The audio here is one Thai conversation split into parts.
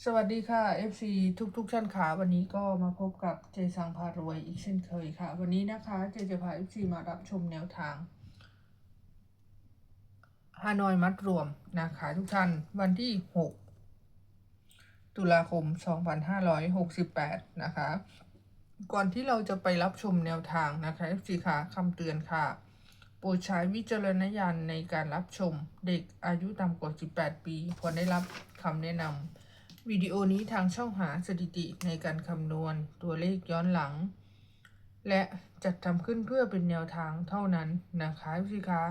สวัสดีค่ะ FC ทุกทุกท่านค่ะวันนี้ก็มาพบกับเจสังพารวยอีกเช่นเคยค่ะ วันนี้นะคะเจจะพา FC มารับชมแนวทางฮานอยมัดรวมนะคะทุกท่านวันที่ 6 ตุลาคม 2568 นะคะ ก่อนที่เราจะไปรับชมแนวทางนะคะ FC ค่ะคำเตือนค่ะโปรดใช้วิจารณญาณในการรับชมเด็กอายุต่ำกว่า 18 ปีควรได้รับคำแนะนำ วิดีโอนี้ทางช่องหาสถิติในการคำนวณตัวเลขย้อนหลัง และจัดทำขึ้นเพื่อเป็นแนวทางเท่านั้นนะคะ FC ขา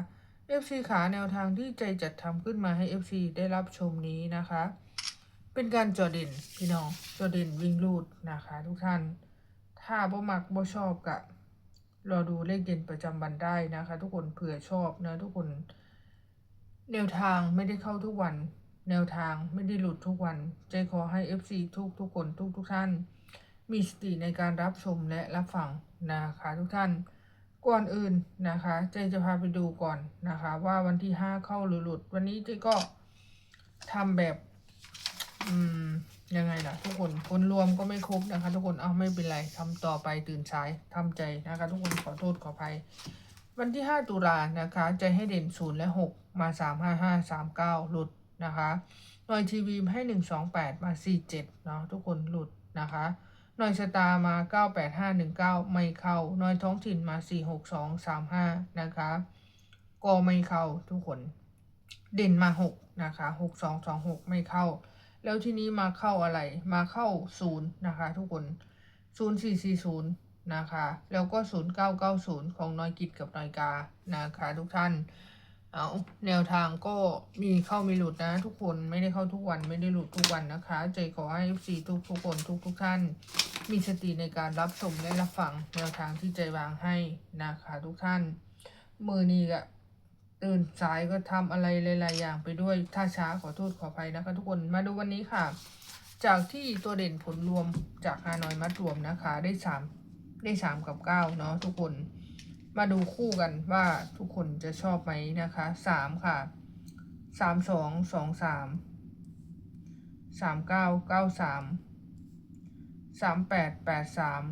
FC ขาแนวทางที่ใจจัดทำขึ้นมาให้ FC ได้รับชมนี้นะคะ เป็นการจอเด่นพี่น้องจอเด่นวิ่งรูดนะคะ ทุกท่าน ถ้าบ่มักบ่ชอบกะรอดูเลขเด่นประจำวันได้นะคะ ทุกคนเผื่อชอบนะทุกคน แนวทางไม่ได้เข้าทุกวัน แนวทางไม่ได้หลุดทุกวัน ใจขอให้ FC ทุกทุกคนทุกทุกท่าน มีสติในการรับชมและรับฟังนะคะทุกท่าน ก่อนอื่นนะคะ ใจจะพาไปดูก่อนนะคะ ว่าวันที่ห้าเข้าหรือหลุด วันนี้เจก็ทำแบบ อืมยังไงล่ะทุกคนคนรวมก็ไม่ครบนะคะ ทุกคนเอาไม่เป็นไรทำต่อไปตื่นสายทำใจนะคะ ทุกคนขอโทษขออภัย วันที่ 5 ตุลานะคะ ใจให้เด่น0และ 6 มา 3 5 5 3 9 หลุด นะคะหน่วยทีวีให้ 1 2 8 มา 4 7 เนาะทุกคนหลุดนะคะหน่วยสตาร์มา 9 8 5 1 9 ไม่เข้าหน่วยท้องถิ่นมา 4 6 2 3 5 นะคะก็ไม่เข้าทุกคน เด่นมา 6 นะคะ 6 2 2 6 ไม่เข้า แล้วทีนี้มาเข้าอะไรมาเข้า 0 นะคะ ทุกคน 0 4 4 0 นะคะ แล้วก็ 0990 ของน้อยกิจกับน้อยกา นะคะ ทุกท่าน เอาแนวทางก็มีเข้ามีหลุดนะ ทุกคนไม่ได้เข้าทุกวันไม่ได้หลุดทุกวันนะคะ ใจขอให้ FC ทุกทุกคนทุกทุกท่าน มีสติในการรับชมและรับฟังแนวทางที่ใจวางให้นะคะทุกท่าน มือนี้ก็ตื่นสายก็ทำอะไรหลาย ๆ อย่างไปด้วยถ้าช้าขอโทษขออภัยนะคะทุกคนมาดูวันนี้ค่ะ จากที่ตัวเด่นผลรวมจากฮานอยมัดรวมนะคะได้สามได้สามกับเก้าเนาะทุกคน มาดูคู่กันว่าทุกคนจะชอบไหมนะคะสามค่ะสามสองสองสามสามเก้าเก้าสามสามแปดแปดสาม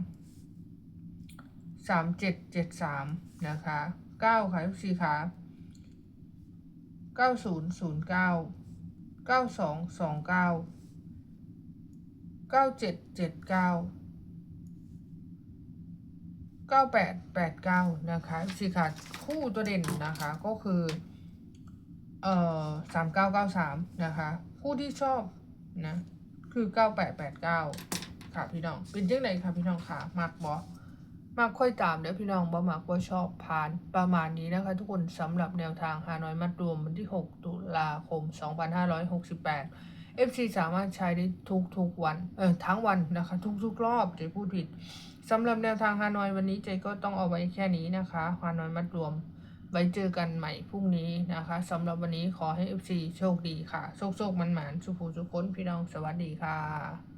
สามเจ็ดเจ็ดสามนะคะเก้าค่ะทุกสี่ค่ะเก้าศูนย์ศูนย์เก้าเก้าสองสองเก้าเก้าเจ็ดเจ็ดเก้า เก้าแปดแปดเก้านะคะสีขาดคู่ตัวเด่นนะคะก็คือเอ่อสามเก้าเก้าสามนะคะ คู่ที่ชอบนะคือเก้าแปดแปดเก้าค่ะพี่น้อง เป็นจังไหนคะพี่น้องค่ะมักบอมักค่อยตามเด้อพี่น้องบ่มักบ่ชอบผ่านประมาณนี้นะคะทุกคนสำหรับแนวทางฮานอยมัดรวมวันที่ 6 ตุลาคม 2568 FC สามารถใช้ได้ทุกทุกวัน เออทั้งวันนะคะ ทุกทุกรอบเจพูดผิดสำหรับแนวทางฮานอยวันนี้เจก็ต้องเอาไว้แค่นี้นะคะฮานอยมัดรวม ไว้เจอกันใหม่พรุ่งนี้นะคะสำหรับวันนี้ขอให้ FC โชคดีค่ะ โชคโชคมันหมานสุขูสุพ้นพี่น้องสวัสดีค่ะ